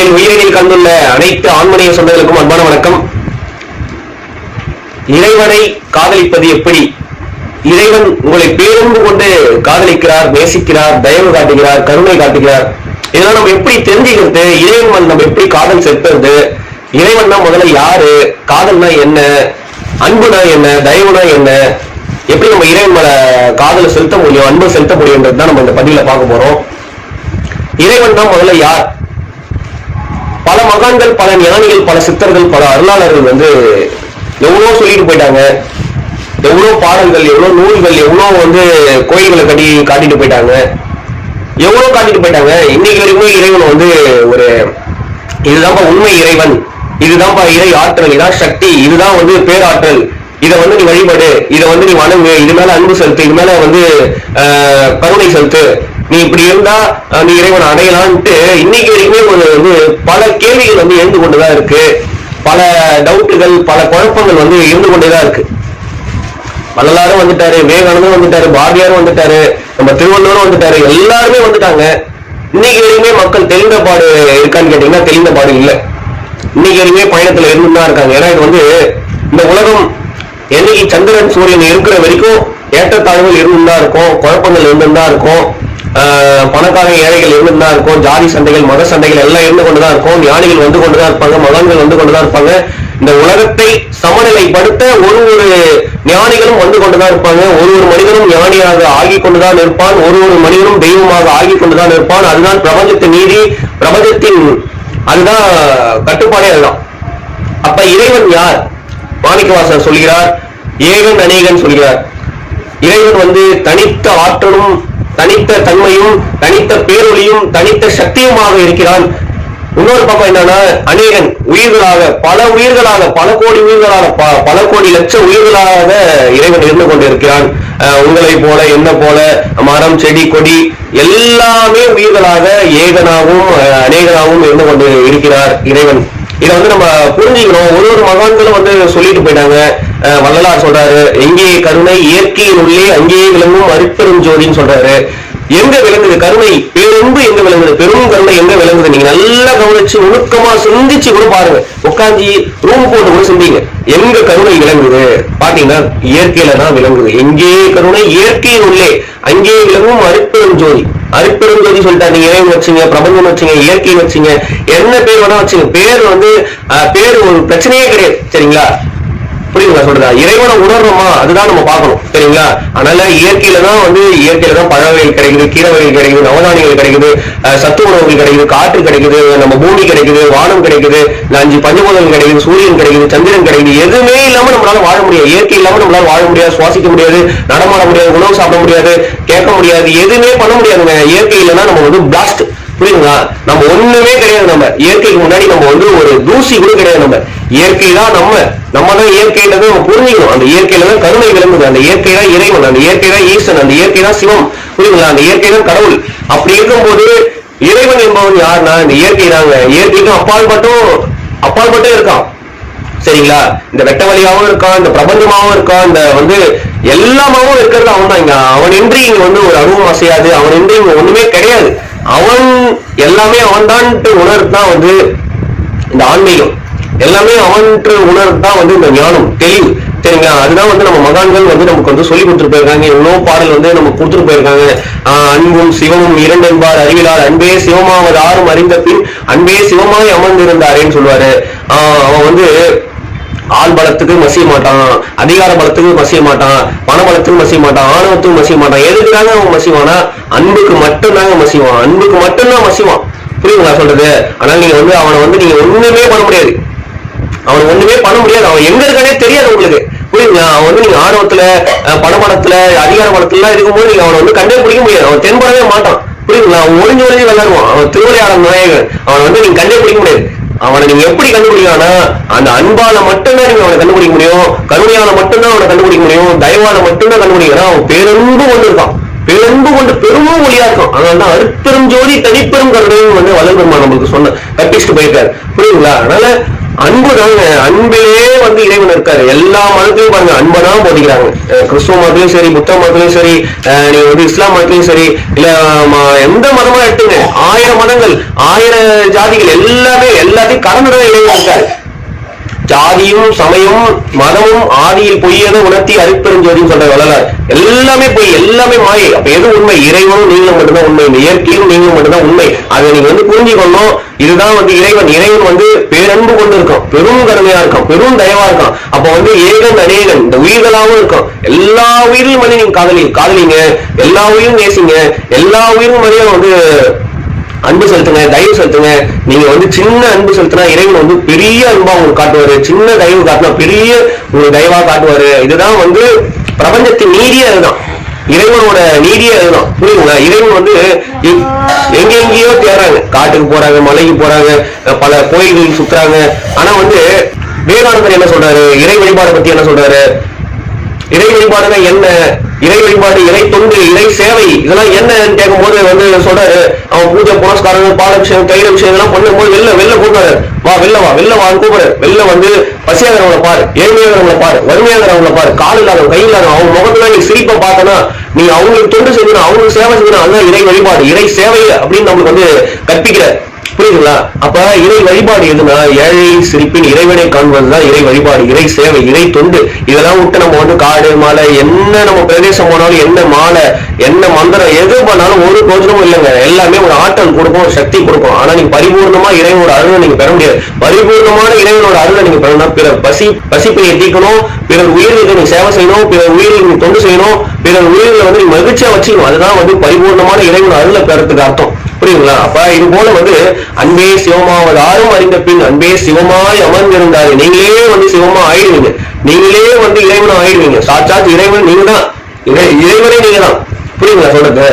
என் உயிரினில் கண்டுள்ள அனைத்து ஆண்மனைய சொந்தங்களுக்கும் அன்பான வணக்கம். இறைவனை காதலிப்பது எப்படி? இறைவன் உங்களை பேரன்பு கொண்டு காதலிக்கிறார் நேசிக்கிறார் தயவு காட்டுகிறார் கருணை காட்டுகிறார். இதெல்லாம் நம்ம எப்படி தெரிஞ்சுக்கிறது? இறைவன் நம்ம எப்படி காதல் செலுத்துறது? இறைவன்னா முதல்ல யாரு? காதல்னா என்ன? அன்புனா என்ன? தயவுனா என்ன? எப்படி நம்ம இறைவன் மேல காதலை செலுத்த முடியும் அன்பு செலுத்த முடியும்ன்றது தான் நம்ம இந்த பதிவுல பார்க்க போறோம். இறைவன் தான் முதல்ல யார்? மகான்கள் பல ஞானிகள் பல சித்தர்கள் பல அருளாளர்கள் வந்து எவ்வளோ சொல்லிட்டு போயிட்டாங்க. எவ்வளோ பாடல்கள் எவ்வளோ நூல்கள் எவ்வளோ வந்து கோயில்களை கட்டி காட்டிட்டு போயிட்டாங்க. எவ்வளோ காட்டிட்டு போயிட்டாங்க. இன்னைக்கு வரைக்கும் இறைவன் வந்து ஒரு இதுதான்ப்பா உண்மை இறைவன். இதுதான்ப்பா இறை ஆற்றல் இதான் சக்தி இதுதான் வந்து பேராற்றல். இதை வந்து நீ வழிபடு இதை வந்து நீ வணங்கு இது மேல அன்பு செலுத்து இது மேல வந்து ஆஹ், கருணை செலுத்து. நீ இப்படி இருந்தா நீ இறைவன் அடையலான்ட்டு இன்னைக்கு வரைக்குமே ஒரு வந்து பல கேள்விகள் வந்து எழுந்து கொண்டுதான் இருக்கு. பல டவுட்டுகள் பல குழப்பங்கள் வந்து இருந்து கொண்டேதான் இருக்கு. வள்ளலாரும் வந்துட்டாரு விவேகானந்தரும் வந்துட்டாரு பாரதியாரும் வந்துட்டாரு நம்ம திருவள்ளுவரும் வந்துட்டாரு எல்லாருமே வந்துட்டாங்க. இன்னைக்கு வரைக்குமே மக்கள் தெளிந்த பாடு இருக்கான்னு கேட்டீங்கன்னா தெளிந்த பாடு இல்லை. இன்னைக்கு வரைக்குமே பயணத்துல இருந்து தான் இருக்காங்க. ஏன்னா இது வந்து இந்த உலகம் என்னைக்கு சந்திரன் சூரியன் இருக்கிற வரைக்கும் ஏற்றத்தாழ்வுகள் இருந்து தான் இருக்கும் குழப்பங்கள் இருந்து தான் இருக்கும். பணக்காரங்க ஏழைகள் இருந்து தான் இருக்கும். ஜாதி சண்டைகள் மத சண்டைகள் எல்லாம் இருந்து கொண்டுதான் இருக்கும். ஞானிகள் வந்து கொண்டுதான் இருப்பாங்க. மகான்கள் வந்து கொண்டுதான் இருப்பாங்க. இந்த உலகத்தை சமநிலைப்படுத்த ஒரு ஒரு ஞானிகளும் வந்து கொண்டுதான் இருப்பாங்க. ஒரு ஒரு மனிதனும் ஞானியாக ஆகி கொண்டுதான் இருப்பான். ஒரு ஒரு மனிதனும் தெய்வமாக ஆகி கொண்டுதான் இருப்பான். அதுதான் பிரபஞ்சத்தின் நீதி. பிரபஞ்சத்தின் அதுதான் கட்டுப்பாடே அதுதான். அப்ப இறைவன் யார்? மாணிக்கவாசர் சொல்கிறார். ஏகன் அநேகன் சொல்கிறார். இறைவன் வந்து தனித்த ஆற்றலும் தனித்த தன்மையும் தனித்த பேரொழியும் தனித்த சக்தியுமாக இருக்கிறான். இன்னொரு பக்கம் என்னன்னா அநேகன் உயிர்களாக பல உயிர்களாக பல கோடி உயிர்களாக ப- பல கோடி லட்ச உயிர்களாக இறைவன் இருந்து கொண்டிருக்கிறான். உங்களை போல என்ன போல மரம் செடி கொடி எல்லாமே உயிர்களாக ஏகனாகவும் அநேகனாகவும் இருந்து கொண்டு இருக்கிறார் இறைவன். இதை வந்து நம்ம புரிஞ்சுக்கிறோம் ஒரு ஒரு மகான்களும் வந்து சொல்லிட்டு போயிட்டாங்க. அஹ் வள்ளலார் சொல்றாரு எங்கே கருணை இயற்கையின் உள்ளே அங்கேயே விளங்கும் அருட்பெரும் ஜோதின்னு சொல்றாரு. எங்க விளங்குது? கருணை பேரன்பு எங்க விளங்குது? பெரும் கருணை எங்க விளங்குது? நீங்க நல்லா கவனிச்சு நுணுக்கமா சிந்திச்சு கூட பாருங்க. உட்காந்து ரூம் போட்டு கூட சிந்திங்க. எங்க கருணை விளங்குது? பாத்தீங்கன்னா இயற்கையில தான் விளங்குது. எங்கே கருணை? இயற்கையின் உள்ளே. அங்கே விளங்கும் அருட்பெரும் ஜோதி அருட்பெரும் ஜோதி சொல்லிட்டா நீங்க இறைவன் வச்சுங்க பிரபஞ்சம் வச்சுங்க இயற்கை வச்சுங்க என்ன பேர் வேணா வச்சுங்க? பேர் வந்து பேர் ஒரு பிரச்சனையே கிடையாது. சரிங்களா? புரியுதுங்களா சொல்றதா? இறைவனை உணர்றோமா? அதுதான் நம்ம பார்க்கணும். சரிங்களா? அதனால இயற்கையில தான் வந்து இயற்கையில தான் பழ வகைகள் கிடைக்குது கீரை வகைகள் கிடைக்குது நவதானியங்கள் கிடைக்குது சத்து உணவுகள் கிடைக்குது காற்று கிடைக்குது நம்ம பூமி கிடைக்குது வானம் கிடைக்குது அஞ்சு பஞ்சபூதங்கள் கிடைக்குது சூரியன் கிடைக்குது சந்திரன் கிடைக்குது எதுவுமே இல்லாம நம்மளால வாழ முடியாது. இயற்கை இல்லாம நம்மளால வாழ முடியாது சுவாசிக்க முடியாது நடமாட முடியாது உணவு சாப்பிட முடியாது கேட்க முடியாது எதுவுமே பண்ண முடியாதுங்க. இயற்கை இல்லைன்னா நம்ம வந்து பிளாஸ்ட் புரியுங்களா நம்ம ஒண்ணுமே கிடையாது நம்ம. இயற்கைக்கு முன்னாடி நம்ம வந்து ஒரு தூசி கூட கிடையாது நம்ம. இயற்கை தான் நம்ம. நம்ம தான் இயற்கையில தான் நம்ம புரிஞ்சுக்கணும். அந்த இயற்கையில தான் கருணை விளங்குது. அந்த இயற்கை தான் இறைவன். அந்த இயற்கை தான் ஈசன். அந்த இயற்கை தான் சிவம். புரியுங்களா அந்த இயற்கை தான் கடவுள். அப்படி இருக்கும்போது இறைவன் என்பவன் யாருன்னா இந்த இயற்கை தாங்க. இயற்கைக்கும் அப்பால் மட்டும் இருக்கான். சரிங்களா? இந்த வெட்ட வழியாகவும் இருக்கான் இந்த பிரபஞ்சமாகவும் இருக்கான் இந்த வந்து எல்லாமாவும் இருக்கிறது அவன் தான் இங்க அவன் இன்றி இங்க வந்து ஒரு அனுபவம் அசையாது. அவன் இன்றி இங்க ஒண்ணுமே கிடையாது. அவன் எல்லாமே அவன் தான்ட்டு உணர்தான் வந்து இந்த ஆன்மீகம். எல்லாமே அவன்ட்டு உணர்தான் வந்து இந்த ஞானம் தெளிவு. சரிங்களா? அதுதான் வந்து நம்ம மகான்கள் வந்து நமக்கு வந்து சொல்லி கொடுத்துட்டு போயிருக்காங்க. எவ்வளோ பாடல் வந்து நமக்கு கொடுத்துட்டு போயிருக்காங்க. அன்பும் சிவமும் இரண்டு என்பார் அறிவிலார். அன்பே சிவமாவது ஆறும் அறிந்த பின் அன்பே சிவமாய் அமர்ந்திருந்தாரேன்னு சொல்லுவாரு. ஆஹ் அவன் வந்து ஆள் பலத்துக்கு மசிய மாட்டான் அதிகார பலத்துக்கு மசிய மாட்டான் பண பலத்துக்கு மசிய மாட்டான் ஆணவத்துக்கு மசிய மாட்டான். எதுக்குதாங்க அவன் மசிவானா அன்புக்கு மட்டும்தாங்க மசிவான். அன்புக்கு மட்டும்தான் மசிவான். புரியுங்களா சொல்றது? ஆனால் நீங்க வந்து அவனை வந்து நீங்க ஒண்ணுமே பண்ண முடியாது. அவன் ஒண்ணுமே பண்ண முடியாது. அவன் எங்க இருக்கானே தெரியாது உங்களுக்கு. புரியுங்களா அவன் வந்து நீங்க ஆணவத்துல அஹ், அதிகார பலத்துல எல்லாம் இருக்கும்போது நீங்க அவனை வந்து கண்டே பிடிக்க முடியாது. அவன் தென்படவே மாட்டான். புரியுங்களா அவன் ஒளிஞ்சு ஒளிஞ்சு விளையாடுவான். அவன் திருவிளையாடல் நாயகன். அவன் வந்து நீங்க கண்டே பிடிக்க முடியாது. அவனை நீங்க எப்படி கண்டுபிடிக்கலாம்னா அந்த அன்பால மட்டும்தான் நீங்க அவனை கண்டுபிடிக்க முடியும் கருணையால மட்டும்தான் அவனை கண்டுபிடிக்க முடியும் தயவால மட்டும்தான் கண்டுபிடிக்கணும் அவன் பேரன்பு கொண்டு இருக்கான் பேரன்பு கொண்டு பெருமும் ஒளியா இருக்கும். அதனால தான் அருட்பெரும் ஜோதி தனிப்பெரும் கருணையும் வந்து வளர்பெருமா நம்மளுக்கு சொன்ன கற்பிச்சுட்டு போயிருக்காரு. புரியுங்களா அதனால அன்பு தாங்க அன்பிலே வந்து இறைவன் இருக்காரு. எல்லா மதத்திலையும் பாருங்க அன்பை தான் போதிக்கிறாங்க. கிறிஸ்துவ மதத்திலும் சரி புத்த மதத்திலும் சரி அஹ் நீங்க வந்து இஸ்லாம் மதத்திலும் சரி இல்ல ம- எந்த மதமா எடுத்துங்க. ஆயிரம் மதங்கள் ஆயிரம் ஜாதிகள் எல்லாமே எல்லாத்தையும் கடந்துதான் இறைவன் இருக்காரு. ஜாதியும் சமயம் மதமும் ஆதியில் பொய்யதை உணர்த்தி அரிப்பெருஞ்சோதின்னு சொல்ற வரலாறு எல்லாமே பொய் எல்லாமே மாயை. அப்ப எது உண்மை? இறைவனும் நீங்களும் மட்டும்தான் உண்மை. இந்த இயற்கையும் நீங்களும் மட்டும்தான் உண்மை. அதை நீங்க வந்து புரிஞ்சுக்கணும். இதுதான் வந்து இறைவன். இறைவன் வந்து பேரன்பு கொண்டு இருக்கும் பெரும் கருமையா இருக்கும் பெரும் தயவா இருக்கும் அப்ப வந்து ஏகன் அநேகன் இந்த உயிர்களாவும் இருக்கும் எல்லா உயிரிலும் மணி நீங்க காதலி காதலிங்க. எல்லா உயிரும் நேசிங்க. எல்லா உயிரும் மணியும் வந்து அன்பு செலுத்துங்க தயவு செலுத்துங்க. நீங்க வந்து சின்ன அன்பு செலுத்தினா இறைவன் வந்து பெரிய அன்பா உங்களுக்கு காட்டுவாரு. சின்ன தயவு காட்டினா பெரிய உங்களுக்கு தயவா காட்டுவாரு. இதுதான் வந்து பிரபஞ்சத்தின் நீதியே அதுதான். இறைவனோட நீதியே அதுதான். புரியுங்களா இறைவன் வந்து எ- எங்க எங்கேயோ தேடுறாங்க. காட்டுக்கு போறாங்க மலைக்கு போறாங்க பல கோயில்களுக்கு சுத்துறாங்க. ஆனா வந்து விவேகானந்தர் என்ன சொல்றாரு? இறை வழிபாடு பத்தி என்ன சொல்றாரு? இறை வழிபாடுனா என்ன? இறை வழிபாடு இறை தொண்டு இறை சேவை இதெல்லாம் என்னன்னு கேட்கும்போது வந்து சொல்றாரு. அவன் பூஜை புனஸ்காரங்கள் பாலபிஷேகம் விஷயம் கையில விஷயம் எல்லாம் பண்ணும்போது வெளில வெளில கூப்பிடுறாரு. வா வெளில வா வெளில வான்னு கூப்பிடுறாரு. வெளில வந்து பசியாகிறவங்கள பாரு ஏழ்மையாகிறவங்கள பாரு வறுமையாகிறவங்கள பாரு கால் இல்லாதவங்க கை இல்லாதவங்க அவங்க முகத்துல நீ சிரிப்பை பார்த்தனா நீ அவங்களுக்கு தொண்டு செய்யணும் அவங்களுக்கு சேவை செய்யணும் அதுதான் இறை வழிபாடு இறை சேவை அப்படின்னு நம்மளுக்கு வந்து கற்பிக்கிறார். புரியுதுங்களா? அப்ப இறை வழிபாடு எதுனா ஏழை சிரிப்பின் இறைவனை காண்பதுதான் இறை வழிபாடு இறை சேவை இறை தொண்டு. இதெல்லாம் விட்டு நம்ம வந்து காடு மாலை என்ன நம்ம பிரதேசம் போனாலும் என்ன மாலை என்ன மந்திரம் எது பண்ணாலும் ஒரு பிரோஜனமும் இல்லைங்க. எல்லாமே ஒரு ஆற்றல் கொடுக்கும் ஒரு சக்தி கொடுக்கும் ஆனா நீங்க பரிபூர்ணமா இறைவனோட அருளை நீங்க பெற முடியாது. பரிபூர்ணமான இறைவனோட அருளை நீங்க பெறணும் பிறர் பசி பசிப்பையை தீக்கணும் பிறர் உயிர்களுக்கு நீங்க சேவை செய்யணும் பிறர் உயிர்களுக்கு நீங்க தொண்டு செய்யணும் பிறர் உயிர்களை வந்து நீங்க மகிழ்ச்சியா வச்சுக்கணும். அதுதான் வந்து பரிபூர்ணமான இறைவனோட அருளை பெறத்துக்கு அர்த்தம். புரியுங்களா அப்ப இது போல வந்து அன்பே சிவமாவதாரும் அறிந்த பின் அன்பே சிவமாய் அமர்ந்திருந்தாரு நீங்களே வந்து சிவமா ஆயிடுவீங்க. நீங்களே வந்து இறைவனும் ஆயிடுவீங்க. சாட்சாத் இறைவன் நீங்க தான் இறைவனே நீங்க தான் புரியுங்களா சொல்றது?